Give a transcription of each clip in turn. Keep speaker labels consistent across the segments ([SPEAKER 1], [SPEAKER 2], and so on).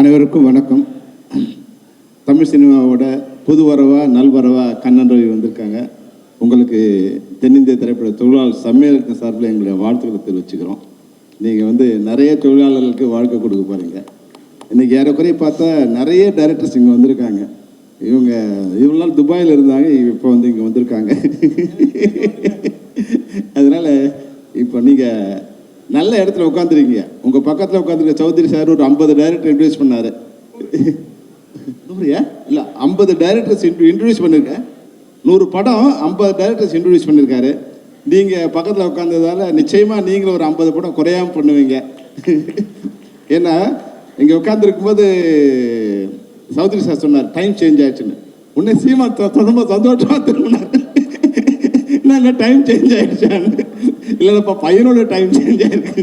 [SPEAKER 1] அனைவருக்கும் வணக்கம். தமிழ் சினிமாவோட புது வரவா நல்வரவா கண்ணன் ரவி வந்திருக்காங்க. உங்களுக்கு தென்னிந்திய திரைப்பட தொழிலாளர் சம்மேளனத்தின் சார்பில் எங்களுடைய வாழ்த்துக்களை தெரிவிச்சுக்கிறோம். நீங்கள் வந்து நிறைய தொழிலாளர்களுக்கு வாழ்க்கை கொடுக்க போகிறீங்க இன்றைக்கி ஏறக்குறைய பார்த்தா நிறைய டைரக்டர்ஸ் இங்கே வந்திருக்காங்க. இவங்க இவ்வளோ நாள் துபாயில் இருந்தாங்க இப்போ வந்து இங்கே வந்திருக்காங்க. அதனால இப்போ நீங்கள் நல்ல இடத்துல உட்காந்துருக்கீங்க உங்கள் பக்கத்தில் உட்காந்துருக்க சௌத்ரி சார் ஒரு ஐம்பது டைரக்டர் இன்ட்ரடியூஸ் பண்ணார். நூறுயா? இல்லை ஐம்பது டைரக்டர்ஸ் இன்ட்ரடியூஸ் பண்ணியிருக்கேன் நூறு படம் ஐம்பது டைரக்டர்ஸ் இன்ட்ரடியூஸ் பண்ணியிருக்காரு நீங்கள் பக்கத்தில் உட்காந்ததால நிச்சயமாக நீங்களும் ஒரு ஐம்பது படம் குறையாம பண்ணுவீங்க. ஏன்னா இங்கே உட்காந்துருக்கும்போது சௌத்ரி சார் சொன்னார் டைம் சேஞ்ச் ஆயிடுச்சுன்னு. உடனே சீமா சந்தோஷமா சந்தோஷமாக திரும்பினார். நாங்கள் டைம் சேஞ்ச் ஆயிடுச்சான்னு. இல்லைப்பா பையனோட டைம் சேஞ்ச் ஆயிருக்கு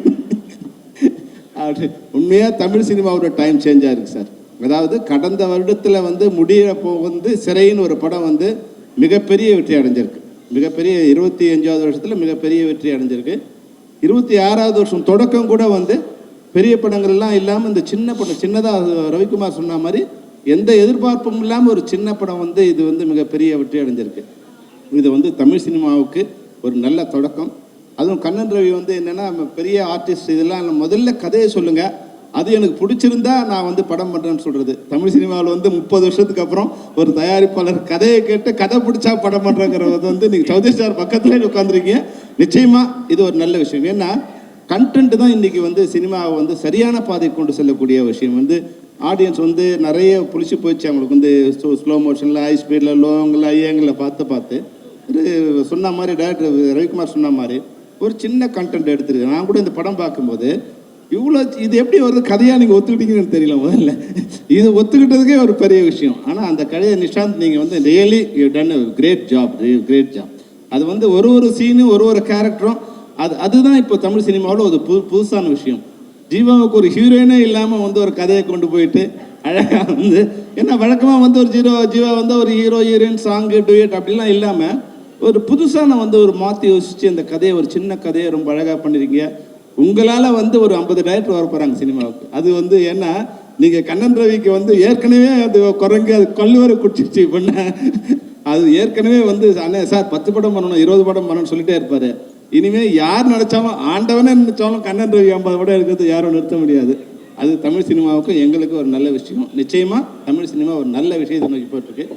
[SPEAKER 1] அப்படி உண்மையாக தமிழ் சினிமாவோட டைம் சேஞ்ச் ஆயிருக்கு சார் அதாவது கடந்த வருடத்தில் வந்து முடியிறப்போ வந்து சிறைன்னு ஒரு படம் வந்து மிகப்பெரிய வெற்றி அடைஞ்சிருக்கு. மிகப்பெரிய இருபத்தி அஞ்சாவது வருஷத்தில் மிகப்பெரிய வெற்றி அடைஞ்சிருக்கு. இருபத்தி ஆறாவது வருஷம் தொடக்கம் கூட வந்து பெரிய படங்கள்லாம் இல்லாமல் இந்த சின்ன படம் சின்னதாக ரவிக்குமார் சொன்ன மாதிரி எந்த எதிர்பார்ப்பும் இல்லாமல் ஒரு சின்ன படம் வந்து இது வந்து மிகப்பெரிய வெற்றி அடைஞ்சிருக்கு. இது வந்து தமிழ் சினிமாவுக்கு ஒரு நல்ல தொடக்கம். அதுவும் கண்ணன் ரவி வந்து என்னென்னா பெரிய ஆர்டிஸ்ட் இதெல்லாம் முதல்ல கதையை சொல்லுங்க. அது எனக்கு பிடிச்சிருந்தா நான் வந்து படம் பண்ணுறேன்னு சொல்கிறது தமிழ் சினிமாவில் வந்து முப்பது வருஷத்துக்கு அப்புறம் ஒரு தயாரிப்பாளர் கதையை கேட்டு கதை பிடிச்சா படம் பண்றங்கிறது வந்து நீங்கள் சௌதரி சார் பக்கத்தில் உட்காந்துருக்கீங்க நிச்சயமாக இது ஒரு நல்ல விஷயம். ஏன்னா கண்டென்ட் தான் இன்றைக்கி வந்து சினிமாவை வந்து சரியான பாதை கொண்டு செல்லக்கூடிய விஷயம். வந்து ஆடியன்ஸ் வந்து நிறைய புளிச்சு போயிடுச்சு அவங்களுக்கு வந்து ஸ்லோ மோஷனில் ஹை ஸ்பீடில் லோங்கில் ஐயங்களில் பார்த்து பார்த்து. சொன்ன மாதிரி டேரக்டர் ரவிக்குமார் சொன்ன மாதிரி ஒரு சின்ன கண்டென்ட் எடுத்துருக்கேன். நான் கூட இந்த படம் பார்க்கும்போது இவ்வளோ இது எப்படி வருது? கதையாக நீங்கள் ஒத்துக்கிட்டீங்கன்னு தெரியல முதல்ல. இது ஒத்துக்கிட்டதுக்கே ஒரு பெரிய விஷயம். ஆனால் அந்த கதையை நிஷாந்த் நீங்கள் வந்து really you done great job great job அது வந்து ஒரு ஒரு சீனும் ஒரு ஒரு கேரக்டரும் அது அதுதான் இப்போ தமிழ் சினிமாவில் ஒரு புது புதுசான விஷயம். ஜீவாவுக்கு ஒரு ஹீரோயினே இல்லாமல் வந்து ஒரு கதையை கொண்டு போயிட்டு அழகாக வந்து ஏன்னா வழக்கமாக வந்து ஒரு ஜீரோ ஜீவா வந்து ஒரு ஹீரோ ஹீரோயின் சாங்கு டுயட் அப்படிலாம் இல்லாமல் ஒரு புதுசாக நான் வந்து ஒரு மாற்றி யோசிச்சு அந்த கதையை ஒரு சின்ன கதையை ரொம்ப அழகாக பண்ணியிருக்கீங்க உங்களால் வந்து ஒரு ஐம்பது டைரக்டர் வர போகிறாங்க சினிமாவுக்கு. அது வந்து ஏன்னா நீங்கள் கண்ணன் ரவிக்கு வந்து ஏற்கனவே அது குரங்கு அது கல்லுவரை குடிச்சிருச்சு பண்ண அது ஏற்கனவே வந்து அண்ணே சார் பத்து படம் பண்ணணும் இருபது படம் பண்ணணும்னு சொல்லிட்டே இருப்பார். இனிமே யார் நினைச்சாலும் ஆண்டவனே நினைச்சாலும் கண்ணன் ரவி ஐம்பது படம் இருக்கிறது யாரும் நிறுத்த முடியாது. அது தமிழ் சினிமாவுக்கும் எங்களுக்கு ஒரு நல்ல விஷயம். நிச்சயமாக தமிழ் சினிமா ஒரு நல்ல விஷயத்தை நோக்கி போயிட்டுருக்கு.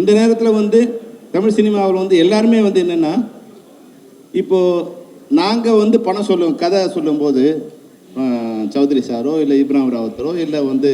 [SPEAKER 1] இந்த நேரத்தில் வந்து தமிழ் சினிமாவில் வந்து எல்லாருமே வந்து என்னென்னா இப்போது நாங்கள் வந்து பணம் சொல்லுவோம் கதை சொல்லும்போது சௌத்ரி சாரோ இல்லை இப்ராம் ராவத்தரோ இல்லை வந்து